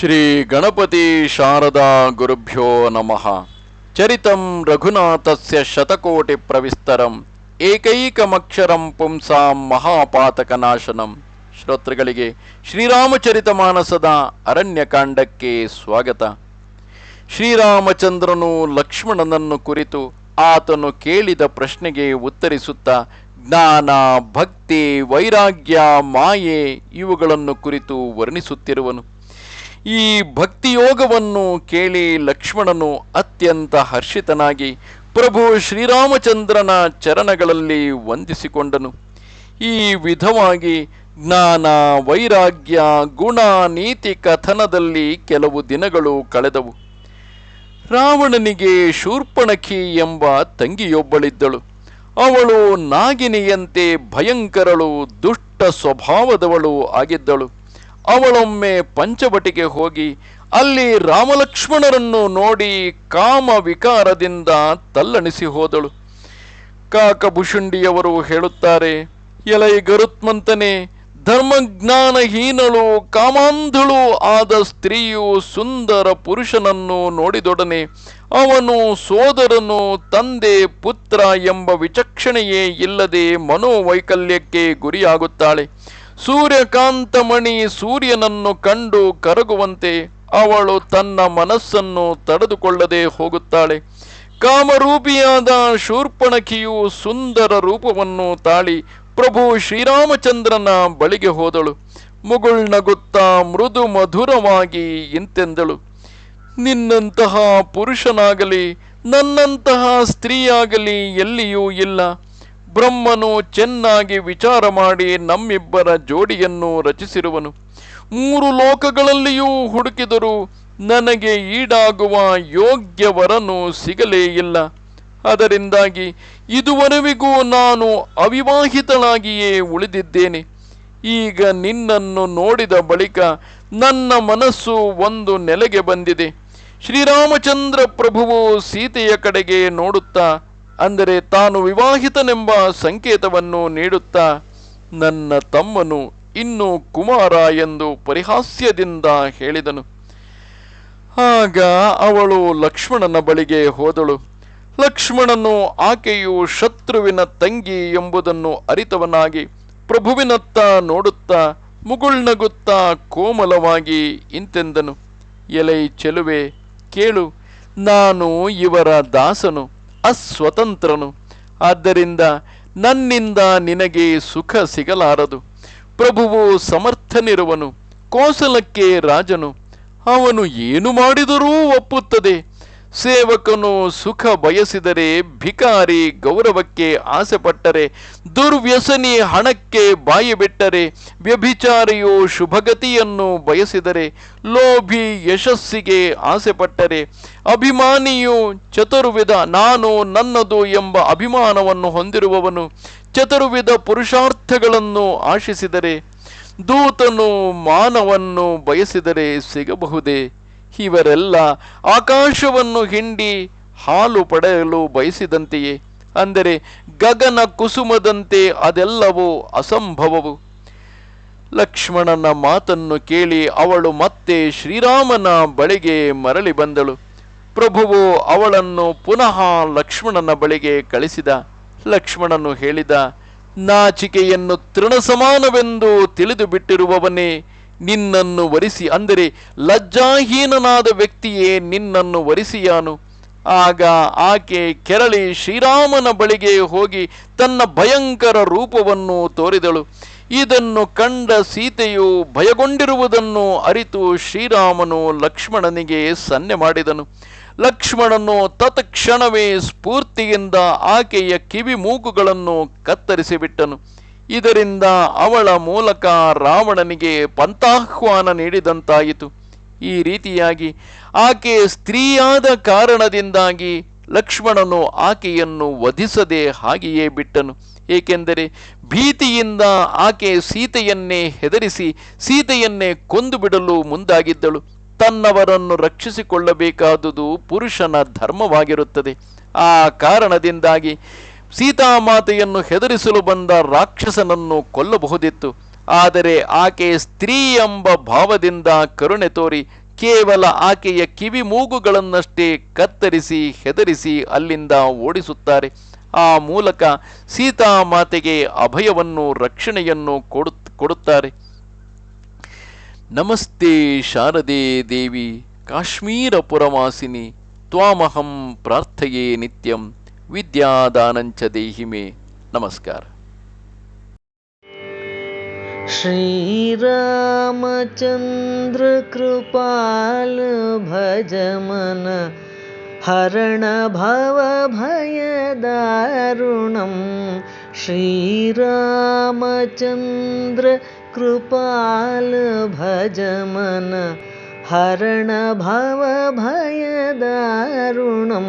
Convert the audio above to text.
ಶ್ರೀ ಗಣಪತಿ ಶಾರದಾ ಗುರುಭ್ಯೋ ನಮಃ. ಚರಿತಂ ರಘುನಾಥಸ್ಯ ಶತಕೋಟಿ ಪ್ರವಿಸ್ತರಂ. ಏಕೈಕಮಕ್ಷರಂ ಪುಂಸಾಂ ಮಹಾಪಾತಕನಾಶನಂ. ಶ್ರೋತೃಗಳಿಗೆ ಶ್ರೀರಾಮಚರಿತ ಮಾನಸದ ಅರಣ್ಯಕಾಂಡಕ್ಕೆ ಸ್ವಾಗತ. ಶ್ರೀರಾಮಚಂದ್ರನು ಲಕ್ಷ್ಮಣನನ್ನು ಕುರಿತು ಆತನು ಕೇಳಿದ ಪ್ರಶ್ನೆಗೆ ಉತ್ತರಿಸುತ್ತಾ, ಜ್ಞಾನ, ಭಕ್ತಿ, ವೈರಾಗ್ಯ, ಮಾಯೆ ಇವುಗಳನ್ನು ಕುರಿತು ವರ್ಣಿಸುತ್ತಿರುವನು. ಈ ಭಕ್ತಿಯೋಗವನ್ನು ಕೇಳಿ ಲಕ್ಷ್ಮಣನು ಅತ್ಯಂತ ಹರ್ಷಿತನಾಗಿ ಪ್ರಭು ಶ್ರೀರಾಮಚಂದ್ರನ ಚರಣಗಳಲ್ಲಿ ವಂದಿಸಿಕೊಂಡನು. ಈ ವಿಧವಾಗಿ ಜ್ಞಾನ, ವೈರಾಗ್ಯ, ಗುಣ, ನೀತಿ ಕಥನದಲ್ಲಿ ಕೆಲವು ದಿನಗಳು ಕಳೆದವು. ರಾವಣನಿಗೆ ಶೂರ್ಪಣಖಿ ಎಂಬ ತಂಗಿಯೊಬ್ಬಳಿದ್ದಳು. ಅವಳು ನಾಗಿನಿಯಂತೆ ಭಯಂಕರಳು, ದುಷ್ಟ ಸ್ವಭಾವದವಳು ಆಗಿದ್ದಳು. ಅವಳೊಮ್ಮೆ ಪಂಚವಟಿಗೆ ಹೋಗಿ ಅಲ್ಲಿ ರಾಮಲಕ್ಷ್ಮಣರನ್ನು ನೋಡಿ ಕಾಮ ವಿಕಾರದಿಂದ ತಲ್ಲಣಿಸಿ ಹೋದಳು. ಕಾಕಭುಷುಂಡಿಯವರು ಹೇಳುತ್ತಾರೆ, ಎಲೈ ಗರುತ್ಮಂತನೆ, ಧರ್ಮಜ್ಞಾನಹೀನಳು, ಕಾಮಾಂಧಳು ಆದ ಸ್ತ್ರೀಯು ಸುಂದರ ಪುರುಷನನ್ನು ನೋಡಿದೊಡನೆ, ಅವನು ಸೋದರನು ತಂದೆ ಪುತ್ರ ಎಂಬ ವಿಚಕ್ಷಣೆಯೇ ಇಲ್ಲದೆ ಮನೋವೈಕಲ್ಯಕ್ಕೆ ಗುರಿಯಾಗುತ್ತಾಳೆ. ಸೂರ್ಯಕಾಂತಮಣಿ ಸೂರ್ಯನನ್ನು ಕಂಡು ಕರಗುವಂತೆ ಅವಳು ತನ್ನ ಮನಸ್ಸನ್ನು ತಡೆದುಕೊಳ್ಳದೆ ಹೋಗುತ್ತಾಳೆ. ಕಾಮರೂಪಿಯಾದ ಶೂರ್ಪಣಖಿಯು ಸುಂದರ ರೂಪವನ್ನು ತಾಳಿ ಪ್ರಭು ಶ್ರೀರಾಮಚಂದ್ರನ ಬಳಿಗೆ ಹೋದಳು. ಮುಗುಳ್ನಗುತ್ತಾ ಮೃದು ಮಧುರವಾಗಿ ಇಂತೆಂದಳು. ನಿನ್ನಂತಹ ಪುರುಷನಾಗಲಿ, ನನ್ನಂತಹ ಸ್ತ್ರೀಯಾಗಲಿ ಎಲ್ಲಿಯೂ ಇಲ್ಲ. ಬ್ರಹ್ಮನು ಚೆನ್ನಾಗಿ ವಿಚಾರ ಮಾಡಿ ನಮ್ಮಿಬ್ಬರ ಜೋಡಿಯನ್ನು ರಚಿಸಿರುವನು. ಮೂರು ಲೋಕಗಳಲ್ಲಿಯೂ ಹುಡುಕಿದರೂ ನನಗೆ ಈಡಾಗುವ ಯೋಗ್ಯವರನು ಸಿಗಲೇ ಇಲ್ಲ. ಅದರಿಂದಾಗಿ ಇದುವರೆವಿಗೂ ನಾನು ಅವಿವಾಹಿತನಾಗಿಯೇ ಉಳಿದಿದ್ದೇನೆ. ಈಗ ನಿನ್ನನ್ನು ನೋಡಿದ ಬಳಿಕ ನನ್ನ ಮನಸ್ಸು ಒಂದು ನೆಲೆಗೆ ಬಂದಿದೆ. ಶ್ರೀರಾಮಚಂದ್ರ ಪ್ರಭುವು ಸೀತೆಯ ಕಡೆಗೆ ನೋಡುತ್ತಾ ಅಂದರೆ ತಾನು ವಿವಾಹಿತನೆಂಬ ಸಂಕೇತವನ್ನು ನೀಡುತ್ತಾ ನನ್ನ ತಮ್ಮನು ಇನ್ನು ಕುಮಾರ ಎಂದು ಪರಿಹಾಸ್ಯದಿಂದ ಹೇಳಿದನು. ಆಗ ಅವಳು ಲಕ್ಷ್ಮಣನ ಬಳಿಗೆ ಹೋದಳು. ಲಕ್ಷ್ಮಣನು ಆಕೆಯು ಶತ್ರುವಿನ ತಂಗಿ ಎಂಬುದನ್ನು ಅರಿತವನಾಗಿ ಪ್ರಭುವಿನತ್ತ ನೋಡುತ್ತಾ ಮುಗುಳ್ನಗುತ್ತಾ ಕೋಮಲವಾಗಿ ಇಂತೆಂದನು. ಎಲೈ ಚೆಲುವೆ, ಕೇಳು, ನಾನು ಇವರ ದಾಸನು. ಅಸ್ವತಂತ್ರನು. ಆದ್ದರಿಂದ ನನ್ನಿಂದ ನಿನಗೆ ಸುಖ ಸಿಗಲಾರದು. ಪ್ರಭುವು ಸಮರ್ಥನಿರುವನು ಕೋಸಲಕ್ಕೆ ರಾಜನು ಅವನು ಏನು ಮಾಡಿದರೂ ಒಪ್ಪುತ್ತದೆ? ಸೇವಕನು ಸುಖ ಬಯಸಿದರೆ ಭಿಕಾರಿ ಗೌರವಕ್ಕೆ ಆಸೆಪಟ್ಟರೆ, ದುರ್ವ್ಯಸನಿ ಹಣಕ್ಕೆ ಬಾಯಿ ಬಿಟ್ಟರೆ, ವ್ಯಭಿಚಾರಿಯು ಶುಭಗತಿಯನ್ನು ಬಯಸಿದರೆ, ಲೋಭಿ ಯಶಸ್ಸಿಗೆ ಆಸೆಪಟ್ಟರೆ, ಅಭಿಮಾನಿಯು ಚತುರ್ವಿಧ ನಾನು ನನ್ನದು ಎಂಬ ಅಭಿಮಾನವನ್ನು ಹೊಂದಿರುವವನು ಚತುರ್ವಿಧ ಪುರುಷಾರ್ಥಗಳನ್ನು ಆಶಿಸಿದರೆ, ದೂತನು ಮಾನವನ್ನು ಬಯಸಿದರೆ ಸಿಗಬಹುದೇ? ಇವರೆಲ್ಲ ಆಕಾಶವನ್ನು ಹಿಂಡಿ ಹಾಲು ಪಡೆಯಲು ಬಯಸಿದಂತೆಯೇ? ಅಂದರೆ ಗಗನ ಕುಸುಮದಂತೆ ಅದೆಲ್ಲವೂ ಅಸಂಭವವು. ಲಕ್ಷ್ಮಣನ ಮಾತನ್ನು ಕೇಳಿ ಅವಳು ಮತ್ತೆ ಶ್ರೀರಾಮನ ಬಳಿಗೆ ಮರಳಿ ಬಂದಳು. ಪ್ರಭುವು ಅವಳನ್ನು ಪುನಃ ಲಕ್ಷ್ಮಣನ ಬಳಿಗೆ ಕಳಿಸಿದ. ಲಕ್ಷ್ಮಣನು ಹೇಳಿದ, ನಾಚಿಕೆಯನ್ನು ತೃಣಸಮಾನವೆಂದು ತಿಳಿದು ಬಿಟ್ಟಿರುವವನೇ ನಿನ್ನನ್ನು ವರಿಸಿ, ಅಂದರೆ ಲಜ್ಜಾಹೀನನಾದ ವ್ಯಕ್ತಿಯೇ ನಿನ್ನನ್ನು ವರಿಸಿಯಾನು. ಆಗ ಆಕೆ ಕೆರಳಿ ಶ್ರೀರಾಮನ ಬಳಿಗೆ ಹೋಗಿ ತನ್ನ ಭಯಂಕರ ರೂಪವನ್ನು ತೋರಿದಳು. ಇದನ್ನು ಕಂಡ ಸೀತೆಯು ಭಯಗೊಂಡಿರುವುದನ್ನು ಅರಿತು ಶ್ರೀರಾಮನು ಲಕ್ಷ್ಮಣನಿಗೆ ಸನ್ನೆ ಮಾಡಿದನು. ಲಕ್ಷ್ಮಣನು ತತ್ಕ್ಷಣವೇ ಸ್ಫೂರ್ತಿಯಿಂದ ಆಕೆಯ ಕಿವಿ ಮೂಗುಗಳನ್ನು ಕತ್ತರಿಸಿಬಿಟ್ಟನು. ಇದರಿಂದ ಅವಳ ಮೂಲಕ ರಾವಣನಿಗೆ ಪಂಥಾಹ್ವಾನ ನೀಡಿದಂತಾಯಿತು. ಈ ರೀತಿಯಾಗಿ ಆಕೆ ಸ್ತ್ರೀಯಾದ ಕಾರಣದಿಂದಾಗಿ ಲಕ್ಷ್ಮಣನು ಆಕೆಯನ್ನು ವಧಿಸದೆ ಹಾಗೆಯೇ ಬಿಟ್ಟನು. ಏಕೆಂದರೆ ಭೀತಿಯಿಂದ ಆಕೆ ಸೀತೆಯನ್ನೇ ಹೆದರಿಸಿ ಸೀತೆಯನ್ನೇ ಕೊಂದು ಬಿಡಲು ಮುಂದಾಗಿದ್ದಳು. ತನ್ನವರನ್ನು ರಕ್ಷಿಸಿಕೊಳ್ಳಬೇಕಾದುದು ಪುರುಷನ ಧರ್ಮವಾಗಿರುತ್ತದೆ. ಆ ಕಾರಣದಿಂದಾಗಿ ಸೀತಾಮಾತೆಯನ್ನು ಹೆದರಿಸಲು ಬಂದ ರಾಕ್ಷಸನನ್ನು ಕೊಲ್ಲಬಹುದಿತ್ತು. ಆದರೆ ಆಕೆ ಸ್ತ್ರೀ ಎಂಬ ಭಾವದಿಂದ ಕರುಣೆ ತೋರಿ ಕೇವಲ ಆಕೆಯ ಕಿವಿ ಮೂಗುಗಳನ್ನಷ್ಟೇ ಕತ್ತರಿಸಿ ಹೆದರಿಸಿ ಅಲ್ಲಿಂದ ಓಡಿಸುತ್ತಾರೆ. ಆ ಮೂಲಕ ಸೀತಾಮಾತೆಗೆ ಅಭಯವನ್ನು, ರಕ್ಷಣೆಯನ್ನು ಕೊಡು, ಕೊಡುತ್ತಾರೆ. ನಮಸ್ತೆ ಶಾರದೆ ದೇವಿ, ಕಾಶ್ಮೀರ ಪುರವಾಸಿನಿ, ತ್ವಾಮಹಂ ಪ್ರಾರ್ಥೆಯೇ ನಿತ್ಯಂ. विद्यादानञ्च देहि मे। नमस्कार। श्रीरामचन्द्रकृपाल भजमन हरण भवभयदारुणं श्रीरामचन्द्र कृपाल भजमन हरण भवभयदारुणं